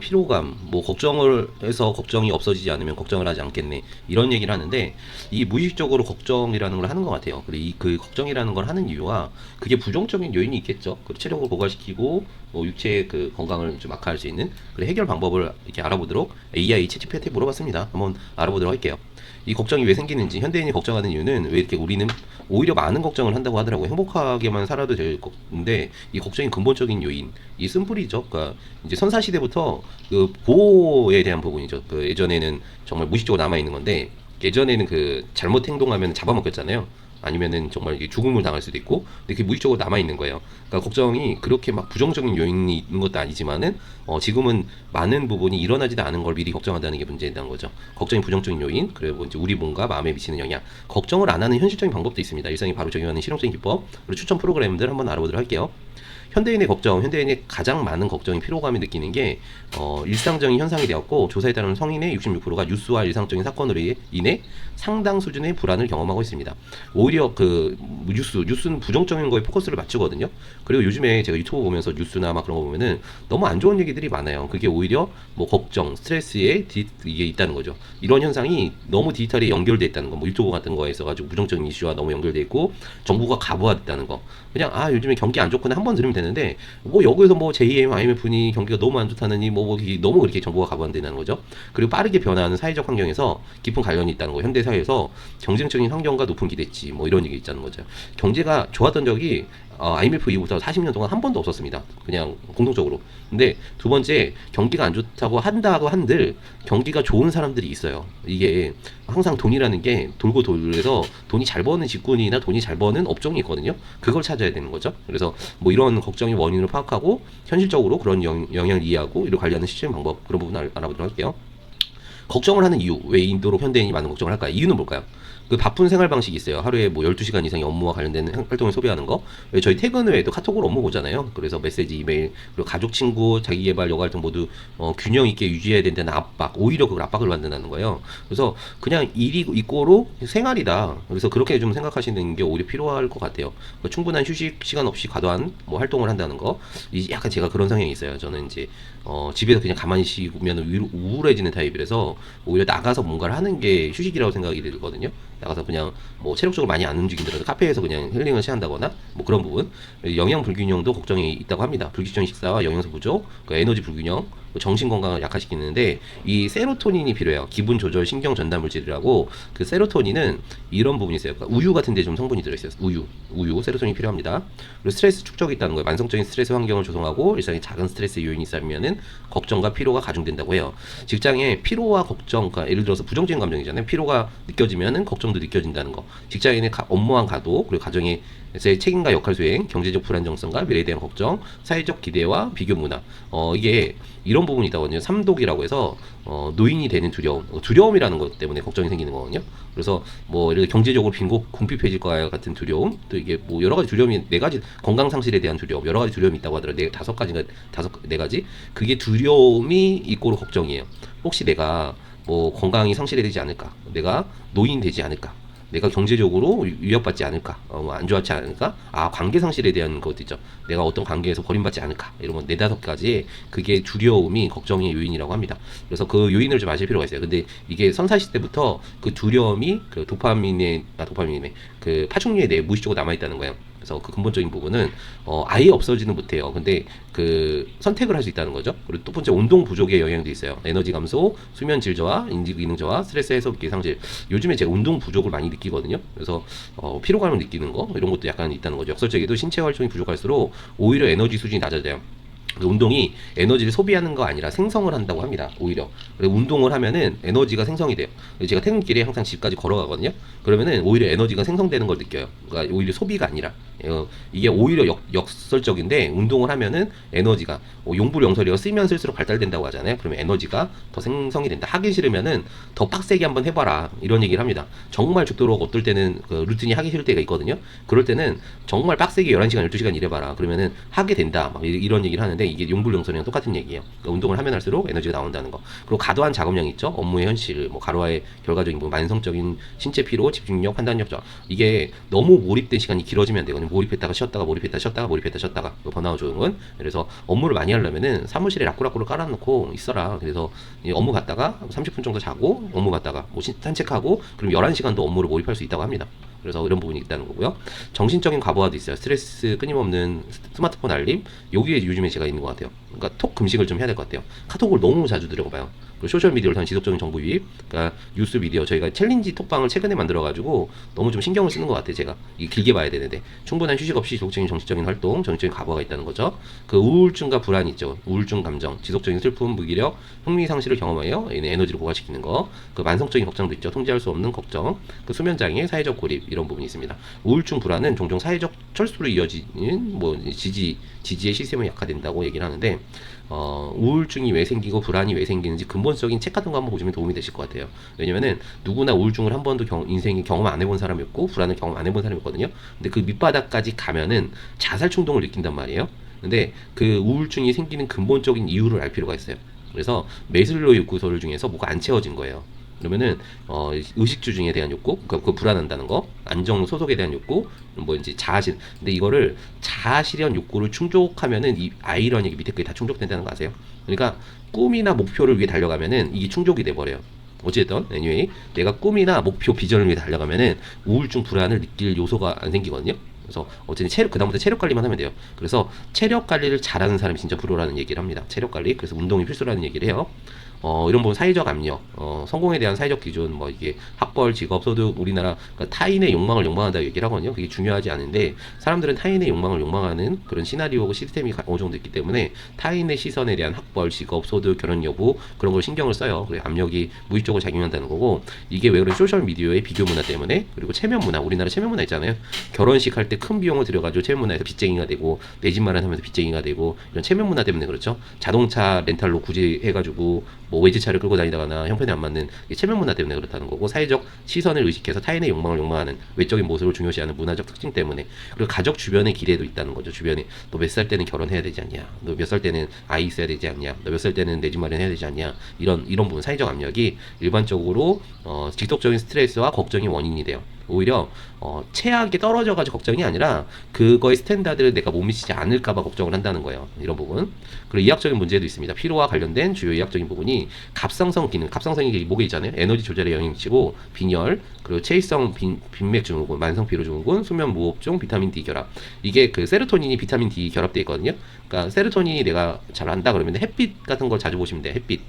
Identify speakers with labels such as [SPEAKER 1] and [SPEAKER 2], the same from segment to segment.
[SPEAKER 1] 피로감, 뭐 걱정을 해서 걱정이 없어지지 않으면 걱정을 하지 않겠네 이런 얘기를 하는데 이 무의식적으로 걱정이라는 걸 하는 것 같아요. 그리고 이 그 걱정이라는 걸 하는 이유가 그게 부정적인 요인이 있겠죠. 그 체력을 고갈시키고 뭐 육체의 그 건강을 좀 악화할 수 있는 그 해결 방법을 이렇게 알아보도록 AI 채찌피한테 물어봤습니다. 한번 알아보도록 할게요. 이 걱정이 왜 생기는지 현대인이 걱정하는 이유는 왜 이렇게 우리는 오히려 많은 걱정을 한다고 하더라고요. 행복하게만 살아도 될 건데 이 걱정이 근본적인 요인, 이 쓴뿌리죠. 그러니까 이제 선사 시대부터 그 보호에 대한 부분이죠. 그 예전에는 정말 무의식적으로 남아 있는 건데 예전에는 그 잘못 행동하면 잡아먹혔잖아요. 아니면은 정말 죽음을 당할 수도 있고, 근데 그게 무의식적으로 남아 있는 거예요. 그러니까 걱정이 그렇게 막 부정적인 요인이 있는 것도 아니지만은 어, 지금은 많은 부분이 일어나지도 않은 걸 미리 걱정한다는 게 문제라는 거죠. 걱정이 부정적인 요인, 그리고 이제 우리 몸과 마음에 미치는 영향, 걱정을 안 하는 현실적인 방법도 있습니다. 일상에 바로 적용하는 실용적인 기법, 그리고 추천 프로그램들 한번 알아보도록 할게요. 현대인의 걱정, 현대인의 가장 많은 걱정이 피로감이 느끼는 게 어, 일상적인 현상이 되었고 조사에 따르면 성인의 66%가 뉴스와 일상적인 사건으로 인해 상당 수준의 불안을 경험하고 있습니다. 오히려 그 뉴스, 뉴스는 부정적인 거에 포커스를 맞추거든요. 그리고 요즘에 제가 유튜브 보면서 뉴스나 막 그런 거 보면은 너무 안 좋은 얘기들이 많아요. 그게 오히려 뭐 걱정, 스트레스에 디, 이게 있다는 거죠. 이런 현상이 너무 디지털에 연결돼 있다는 거, 뭐 유튜브 같은 거에 있어가지고 부정적인 이슈와 너무 연결돼 있고 정부가 가부화됐다는 거. 그냥 아 요즘에 경기 안 좋구나 한 번 들으면 되는 데 뭐 여기서 뭐 JM, IMF니 경기가 너무 안 좋다느니 뭐, 뭐 너무 그렇게 정보가 가부화된다는 거죠. 그리고 빠르게 변화하는 사회적 환경에서 깊은 관련이 있다는 거. 현대 사회에서 경쟁적인 환경과 높은 기대치 뭐 이런 얘기 있다는 거죠. 경제가 좋았던 적이 어, IMF 이후부터 40년 동안 한 번도 없었습니다. 그냥 공통적으로. 근데 두 번째 경기가 안 좋다고 한다고 한들 경기가 좋은 사람들이 있어요. 이게 항상 돈이라는 게 돌고 돌려서 돈이 잘 버는 직군이나 돈이 잘 버는 업종이 있거든요. 그걸 찾아야 되는 거죠. 그래서 뭐 이런 걱정의 원인을 파악하고 현실적으로 그런 영, 영향을 이해하고 이를 관리하는 시스템 방법 그런 부분 을 알아보도록 할게요. 걱정을 하는 이유 왜 인도로 현대인이 많은 걱정을 할까요? 이유는 뭘까요? 그 바쁜 생활 방식이 있어요. 하루에 뭐 12시간 이상의 업무와 관련된 활동을 소비하는 거. 왜 저희 퇴근 후에도 카톡으로 업무 보잖아요. 그래서 메시지, 이메일, 그리고 가족, 친구, 자기 개발, 여가 활동 모두 어, 균형 있게 유지해야 된다는 압박, 오히려 그걸 압박을 받는다는 거예요. 그래서 그냥 일이 이꼬로 생활이다. 그래서 그렇게 좀 생각하시는 게 오히려 필요할 것 같아요. 그러니까 충분한 휴식 시간 없이 과도한 뭐 활동을 한다는 거. 이 약간 제가 그런 성향이 있어요. 저는 이제 어, 집에서 그냥 가만히 위- 우울해지는 타입이라서 오히려 나가서 뭔가를 하는 게 휴식이라고 생각이 들거든요. 나가서 그냥 뭐 체력적으로 많이 안 움직이더라도 카페에서 그냥 힐링을 취한다거나 뭐 그런 부분 영양 불균형도 걱정이 있다고 합니다. 불규칙적인 식사와 영양소 부족, 그 에너지 불균형, 그 정신 건강을 약화시키는데 이 세로토닌이 필요해요. 기분 조절 신경 전달 물질이라고 그 세로토닌은 이런 부분이 있어요. 그러니까 우유 같은 데 좀 성분이 들어 있어요. 우유, 우유, 세로토닌이 필요합니다. 그리고 스트레스 축적이 있다는 거예요. 만성적인 스트레스 환경을 조성하고 일상에 작은 스트레스 요인이 있으면은 걱정과 피로가 가중된다고 해요. 직장에 피로와 걱정, 그러니까 예를 들어서 부정적인 감정이잖아요. 피로가 느껴지면은 걱정도 느껴진다는 거. 직장인의 가- 업무한 가도 그리고 가정의 의 책임과 역할 수행, 경제적 불안정성과 미래에 대한 걱정, 사회적 기대와 비교 문화. 어, 이게 이런 부분이 있다거든요. 삼독이라고 해서 어, 노인이 되는 두려움, 어, 두려움이라는 것 때문에 걱정이 생기는 거거든요. 그래서 뭐 들어 경제적으로 빈곤 궁핍해질 거와 같은 두려움, 또 이게 뭐 여러 가지 두려움이 네 가지 건강 상실에 대한 두려움, 여러 가지 두려움이 있다고 하더라고요. 네 다섯 가지가 다섯 네 가지. 그게 두려움이 있고로 걱정이에요. 혹시 내가 뭐 건강이 상실되지 않을까? 내가 노인 되지 않을까? 내가 경제적으로 위- 위협받지 않을까, 어, 뭐안 좋지 않을까, 아 관계 상실에 대한 것도 있죠. 내가 어떤 관계에서 버림받지 않을까, 이런 건 네다섯 가지 그게 두려움이 걱정의 요인이라고 합니다. 그래서 그 요인을 좀 아실 필요가 있어요. 근데 이게 선사시 때부터 그 두려움이 그 도파민의 아 도파민의 그 파충류에 대해 무의식적으로 남아 있다는 거예요. 그래서 그 근본적인 부분은 어, 아예 없어지는 못해요. 근데 그 선택을 할 수 있다는 거죠. 그리고 또 번째 운동 부족의 영향도 있어요. 에너지 감소, 수면 질 저하, 인지 기능 저하, 스트레스 해소 기 상실. 요즘에 제가 운동 부족을 많이 느끼거든요. 그래서 어, 피로감을 느끼는 거 이런 것도 약간 있다는 거죠. 역설적에도 신체 활동이 부족할수록 오히려 에너지 수준이 낮아져요. 그 운동이 에너지를 소비하는 거 아니라 생성을 한다고 합니다. 오히려. 그리고 운동을 하면은 에너지가 생성이 돼요. 그래서 제가 퇴근길에 항상 집까지 걸어가거든요. 그러면은 오히려 에너지가 생성되는 걸 느껴요. 그러니까 오히려 소비가 아니라 어, 이게 오히려 역, 역설적인데 운동을 하면은 에너지가 어, 용불용설이가 쓰면 쓸수록 발달된다고 하잖아요. 그러면 에너지가 더 생성이 된다. 하기 싫으면은 더 빡세게 한번 해봐라 이런 얘기를 합니다. 정말 죽도록 어떨 때는 그 루틴이 하기 싫을 때가 있거든요. 그럴 때는 정말 빡세게 11시간 12시간 일해봐라. 그러면은 하게 된다. 막 이- 이런 얘기를 하는데 얘기인데 이게 용불 용선이랑 똑같은 얘기예요. 그러니까 운동을 하면 할수록 에너지가 나온다는 거. 그리고 과도한 작업량이 있죠. 업무의 현실, 뭐 가로화의 결과적인 뭐 만성적인 신체 피로, 집중력, 판단력 저 이게 너무 몰입된 시간이 길어지면 안 되거든요. 몰입했다가 쉬었다가 몰입했다 쉬었다가 몰입했다 쉬었다가 그 번아웃 건 그래서 업무를 많이 하려면은 사무실에 라꾸라꾸를 깔아놓고 있어라. 그래서 이 업무 갔다가 30분 정도 자고 업무 갔다가 뭐 신- 산책하고 그럼 11시간도 업무를 몰입할 수 있다고 합니다. 그래서 이런 부분이 있다는 거고요. 정신적인 과부하도 있어요. 스트레스 끊임없는 스- 스마트폰 알림. 여기에 요즘에 제가 있는 것 같아요. 그러니까 톡 금식을 좀 해야 될 것 같아요. 카톡을 너무 자주 들여봐요. 그리고 소셜 미디어를 통한 지속적인 정보 유입. 그러니까 뉴스 미디어 저희가 챌린지 톡방을 최근에 만들어가지고 너무 좀 신경을 쓰는 것 같아요. 제가 이 길게 봐야 되는데 충분한 휴식 없이 지속적인 정신적인 활동, 정신적인 과부하가 있다는 거죠. 그 우울증과 불안이 있죠. 우울증 감정, 지속적인 슬픔, 무기력, 흥미 상실을 경험하여 에너지를 고갈시키는 거. 그 만성적인 걱정도 있죠. 통제할 수 없는 걱정, 그 수면 장애, 사회적 고립 이런 부분이 있습니다. 우울증 불안은 종종 사회적 철수로 이어지는 뭐 지지 지지의 시스템이 약화된다고 얘기를 하는데 어, 우울증이 왜 생기고 불안이 왜 생기는지 근본적인 책 같은 거 한번 보시면 도움이 되실 것 같아요. 왜냐면은 누구나 우울증을 한 번도 경, 인생에 경험 안 해본 사람이 없고 불안을 경험 안 해본 사람이 있거든요. 근데 그 밑바닥까지 가면은 자살 충동을 느낀단 말이에요. 근데 그 우울증이 생기는 근본적인 이유를 알 필요가 있어요. 그래서 메슬로의 욕구설 중에서 뭐가 안 채워진 거예요. 그러면은 어, 의식주 중에 대한 욕구, 그, 그 불안한다는 거, 안정 소속에 대한 욕구, 뭐 이제 자아실. 근데 이거를 자아실현 욕구를 충족하면은 이 아이러닉 밑에 그게 다 충족된다는 거 아세요? 그러니까 꿈이나 목표를 위해 달려가면은 이게 충족이 돼 버려요. 어쨌든 anyway 내가 꿈이나 목표 비전을 위해 달려가면은 우울증 불안을 느낄 요소가 안 생기거든요. 그래서 어쨌든 체력 그다음부터 체력 관리만 하면 돼요. 그래서 체력 관리를 잘하는 사람이 진짜 프로라는 얘기를 합니다. 체력 관리 그래서 운동이 필수라는 얘기를 해요. 어, 이런 부분 사회적 압력, 어, 성공에 대한 사회적 기준, 뭐 이게 학벌, 직업, 소득, 우리나라 그러니까 타인의 욕망을 욕망한다 얘기를 하거든요. 그게 중요하지 않은데 사람들은 타인의 욕망을 욕망하는 그런 시나리오고 시스템이 가- 어느 정도 있기 때문에 타인의 시선에 대한 학벌, 직업, 소득, 결혼 여부 그런 걸 신경을 써요. 그래 압력이 무의식적으로 작용한다는 거고 이게 왜 그런 소셜 미디어의 비교 문화 때문에 그리고 체면 문화, 우리나라 체면 문화 있잖아요. 결혼식 할 때 큰 비용을 들여가지고 체면 문화에서 빚쟁이가 되고 내 집 마련하면서 빚쟁이가 되고 이런 체면 문화 때문에 그렇죠. 자동차 렌탈로 굳이 해가지고 뭐 외제차를 끌고 다니다거나 형편에 안 맞는 이 체면 문화 때문에 그렇다는 거고 사회적 시선을 의식해서 타인의 욕망을 욕망하는 외적인 모습을 중요시하는 문화적 특징 때문에 그리고 가족 주변의 기대도 있다는 거죠. 주변에 너 몇 살 때는 결혼해야 되지 않냐? 너 몇 살 때는 아이 있어야 되지 않냐? 너 몇 살 때는 내 집 마련해야 되지 않냐? 이런 이런 부분 사회적 압력이 일반적으로 어, 지속적인 스트레스와 걱정의 원인이 돼요. 오히려 어, 최악에 떨어져 가지고 걱정이 아니라 그거의 스탠다드를 내가 못 미치지 않을까 봐 걱정을 한다는 거예요. 이런 부분. 그리고 이학적인 문제도 있습니다. 피로와 관련된 주요 이학적인 부분이 갑상선 기능, 갑상선이 목에 있잖아요. 에너지 조절에 영향 미치고 빈혈, 그리고 체위성 빈, 빈맥 증후군, 만성 피로 증후군, 수면 무호흡증, 비타민 D 결합. 이게 그 세로토닌이 비타민 D 결합돼 있거든요. 그러니까 세로토닌이 내가 잘 안다 그러면 햇빛 같은 걸 자주 보시면 돼. 햇빛.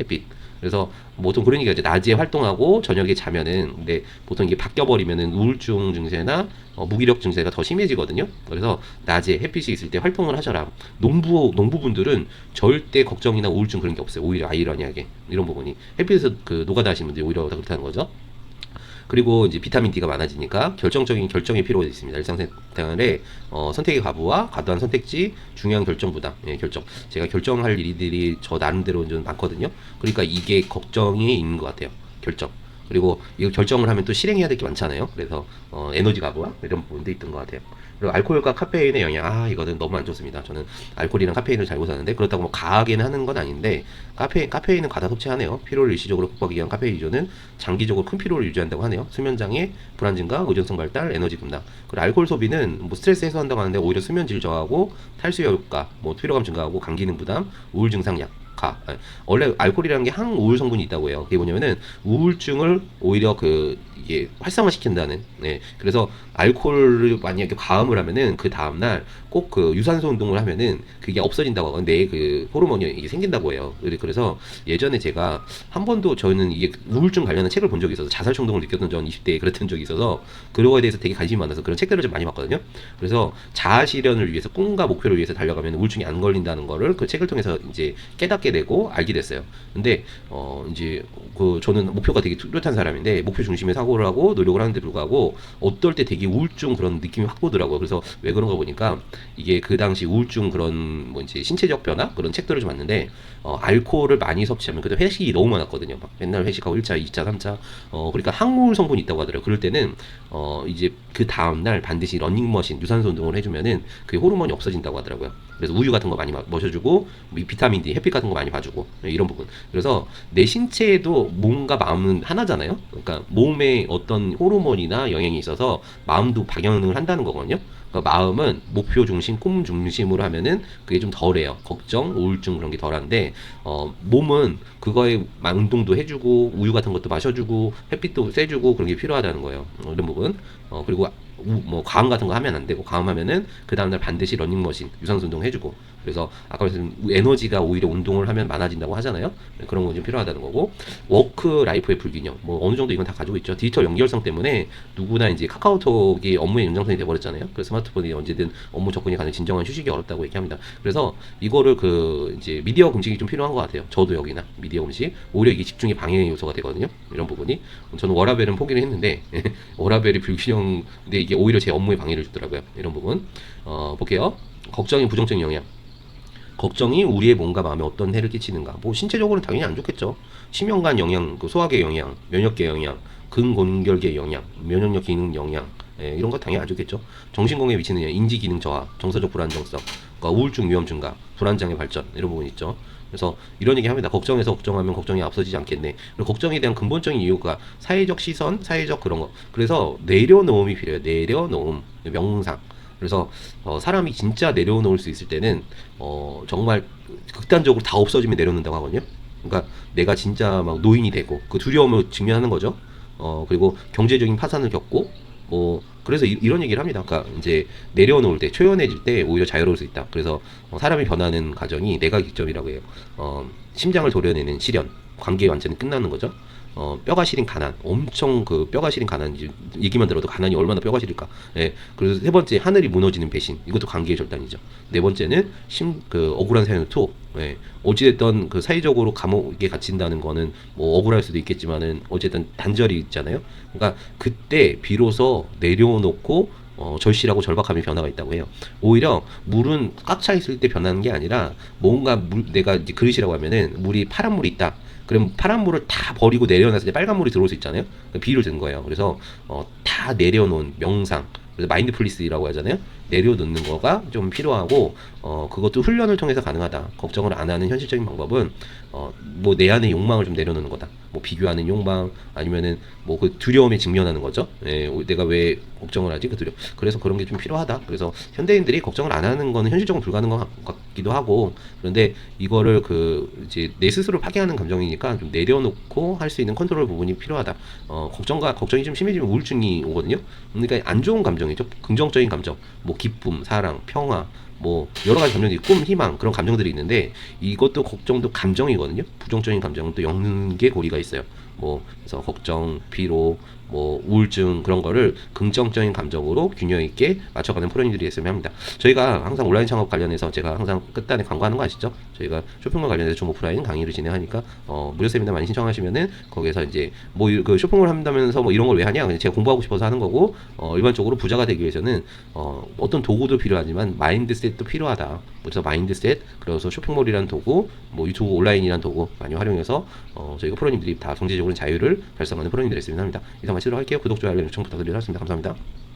[SPEAKER 1] 햇빛. 그래서 보통 그런 얘기가 이제 낮에 활동하고 저녁에 자면은 근데 보통 이게 바뀌어 버리면은 우울증 증세나 어, 무기력 증세가 더 심해지거든요. 그래서 낮에 햇빛이 있을 때 활동을 하셔라. 농부 농부분들은 절대 걱정이나 우울증 그런 게 없어요. 오히려 아이러니하게 이런 부분이 햇빛에서 그 노가다 하시는 분들이 오히려 다 그렇다는 거죠. 그리고 이제 비타민 D가 많아지니까 결정적인 결정의 필요가 있습니다. 일상생활에 어, 선택의 과부와 과도한 선택지, 중요한 결정 부담, 예, 결정. 제가 결정할 일들이 저 나름대로 좀 많거든요. 그러니까 이게 걱정이 있는 것 같아요. 결정. 그리고 이거 결정을 하면 또 실행해야 될 게 많잖아요. 그래서 어, 에너지 과부하 이런 부분도 있던 것 같아요. 그리고 알코올과 카페인의 영향, 아 이거는 너무 안 좋습니다. 저는 알코올이랑 카페인을 잘 못하는데 그렇다고 뭐 과하게는 하는 건 아닌데 카페인 카페인은 과다 섭취하네요. 피로를 일시적으로 극복하기 위한 카페인 유저는 장기적으로 큰 피로를 유지한다고 하네요. 수면 장애, 불안 증가, 의존성 발달, 에너지 급락. 그리고 알코올 소비는 뭐 스트레스 해소한다고 하는데 오히려 수면 질 저하고 탈수 효과, 뭐 피로감 증가하고 감기 능 부담, 우울 증상 약. 가. 예. 원래 알코올이라는 게 항우울 성분이 있다고 해요. 그게 뭐냐면은 우울증을 오히려 그 이게 활성화시킨다는. 네. 그래서 알코올을 만약에 과음을 하면은 그 다음 날 꼭 그 유산소 운동을 하면은 그게 없어진다고 하고 내 그 호르몬이 이게 생긴다고 해요. 그래- 그래서 예전에 제가 한 번도 저는 이게 우울증 관련한 책을 본 적이 있어서 자살衝動을 느꼈던 전 20대에 그랬던 적이 있어서 그거에 대해서 되게 관심이 많아서 그런 책들을 좀 많이 봤거든요. 그래서 자아 실현을 위해서 꿈과 목표를 위해서 달려가면 우울증이 안 걸린다는 거를 그 책을 통해서 이제 깨닫게 되고 알게 됐어요. 근데 어 이제 그 저는 목표가 되게 뚜렷한 사람인데 목표 중심의 사고 를 하고 노력을 하는데 불구하고 어떨 때 되게 우울증 그런 느낌이 확 오더라고요. 그래서 왜 그런가 보니까 이게 그 당시 우울증 그런 뭐 이제 신체적 변화 그런 책들을 좀 봤는데 어 알코올을 많이 섭취하면 그때 회식이 너무 많았거든요. 막 맨날 회식하고 1차, 2차, 3차 어 그러니까 항우울 성분이 있다고 하더라고요. 그럴 때는 어 이제 그 다음 날 반드시 러닝머신 유산소 운동을 해주면은 그 호르몬이 없어진다고 하더라고요. 그래서 우유 같은 거 많이 마- 마셔주고 뭐 비타민 D, 햇빛 같은 거 많이 봐주고 네, 이런 부분. 그래서 내 신체에도 몸과 마음은 하나잖아요. 그러니까 몸에 어떤 호르몬이나 영향이 있어서 마음도 박영을 한다는 거거든요. 그러니까 마음은 목표 중심, 꿈 중심으로 하면은 그게 좀 덜해요. 걱정, 우울증 그런 게 덜한데 어, 몸은 그거에 막 운동도 해주고 우유 같은 것도 마셔주고 햇빛도 쐬주고 그런 게 필요하다는 거예요. 어, 이런 부분. 어, 그리고 우- 뭐 과음 같은 거 하면 안 되고 과음하면은 그 다음날 반드시 러닝머신 유산소 운동 해주고. 그래서 아까 말씀 에너지가 오히려 운동을 하면 많아진다고 하잖아요. 네, 그런 거좀 필요하다는 거고. 워크 라이프의 불균형. 뭐 어느 정도 이건 다 가지고 있죠. 디지털 연결성 때문에 누구나 이제 카카오톡이 업무의 연장선이 돼버렸잖아요. 그래서 스마트폰이 언제든 업무 접근이 가능 진정한 휴식이 어렵다고 얘기합니다. 그래서 이거를 그 이제 미디어 금식이 좀 필요한 것 같아요. 저도 여기나 미디어 금식. 오히려 이게 집중의 방해 요소가 되거든요. 이런 부분이. 저는 워라벨은 포기를 했는데 워라벨이 불균형 근데 이게 오히려 제 업무에 방해를 주더라고요. 이런 부분. 어 볼게요. 걱정이 부정적인 영향. 걱정이 우리의 몸과 마음에 어떤 해를 끼치는가. 뭐 신체적으로는 당연히 안 좋겠죠. 심혈관 영향 그 소화계 영향 면역계 영향 근골격계 영향 면역력 기능 영향. 예, 이런 거 당연히 안 좋겠죠. 정신건강에 미치는 영향 인지 기능 저하 정서적 불안정성 그러니까 우울증 위험 증가 불안장애 발전 이런 부분 있죠 그래서 이런 얘기 합니다. 걱정해서 걱정하면 걱정이 앞서지지 않겠네. 그리고 걱정에 대한 근본적인 이유가 사회적 시선, 사회적 그런 거. 그래서 내려놓음이 필요해요. 내려놓음, 명상. 그래서 어, 사람이 진짜 내려놓을 수 있을 때는 어, 정말 극단적으로 다 없어지면 내려놓는다고 하거든요. 그러니까 내가 진짜 막 노인이 되고 그 두려움을 직면하는 거죠. 어, 그리고 경제적인 파산을 겪고 뭐 그래서 이, 런 얘기를 합니다. 그러니까 이제 내려놓을 때 초연해질 때 오히려 자유로울 수 있다. 그래서 어, 사람이 변하는 과정이 내가 기점이라고 해요. 어, 심장을 도려내는 시련, 관계 완전히 끝나는 거죠. 어, 뼈가 시린 가난, 엄청 그 뼈가 시린 가난, 얘기만 들어도 가난이 얼마나 뼈가 시릴까. 예. 그래서 세 번째 하늘이 무너지는 배신, 이것도 관계의 절단이죠. 네 번째는 심 그 억울한 사연의 투. 예. 어찌됐든 그 사회적으로 감옥에 갇힌다는 거는 뭐 억울할 수도 있겠지만은 어쨌든 단절이 있잖아요. 그러니까 그때 비로소 내려놓고 어, 절실하고 절박함의 변화가 있다고 해요. 오히려 물은 꽉 차 있을 때 변하는 게 아니라 뭔가 물, 내가 이제 그릇이라고 하면은 물이 파란 물이 있다. 그럼 파란 물을 다 버리고 내려놨을 때 빨간 물이 들어올 수 있잖아요. 그 비유를 든 거예요. 그래서 어, 다 내려놓은 명상. 마인드풀리스라고 하잖아요. 내려놓는 거가 좀 필요하고 어, 그것도 훈련을 통해서 가능하다. 걱정을 안 하는 현실적인 방법은 어, 뭐 내 안의 욕망을 좀 내려놓는 거다. 뭐 비교하는 욕망 아니면은 뭐 그 두려움에 직면하는 거죠. 예, 내가 왜 걱정을 하지? 그 두려. 그래서 그런 게 좀 필요하다. 그래서 현대인들이 걱정을 안 하는 거는 현실적으로 불가능한 것 같기도 하고 그런데 이거를 그 이제 내 스스로 파괴하는 감정이니까 좀 내려놓고 할 수 있는 컨트롤 부분이 필요하다. 어, 걱정과 걱정이 좀 심해지면 우울증이 오거든요. 그러니까 안 좋은 감정 이죠. 긍정적인 감정, 뭐 기쁨, 사랑, 평화, 뭐 여러 가지 감정들이 꿈, 희망 그런 감정들이 있는데 이것도 걱정도 감정이거든요. 부정적인 감정은 또 엮는 고리가 있어요. 뭐 그래서 걱정, 피로, 뭐 우울증 그런 거를 긍정적인 감정으로 균형 있게 맞춰가는 프로님들이 있으면 합니다. 저희가 항상 온라인 창업 관련해서 제가 항상 끝단에 광고하는 거 아시죠? 저희가 쇼핑몰 관련해서 좀 오프라인 강의를 진행하니까 어, 무료 세미나 많이 신청하시면은 거기에서 이제 뭐 그 쇼핑몰 한다면서 뭐 이런 걸 왜 하냐? 그냥 제가 공부하고 싶어서 하는 거고 어, 일반적으로 부자가 되기 위해서는 어, 어떤 도구도 필요하지만 마인드셋도 필요하다. 그래서 마인드셋 그래서 쇼핑몰이란 도구, 뭐 유튜브 온라인이란 도구 많이 활용해서 어, 저희가 프로님들이 다 경제적으로 자유를 달성하는 프로님들이 있으면 합니다. 이상 마치도록 할게요. 구독, 좋아요, 알림 요청 부탁드리겠습니다. 감사합니다.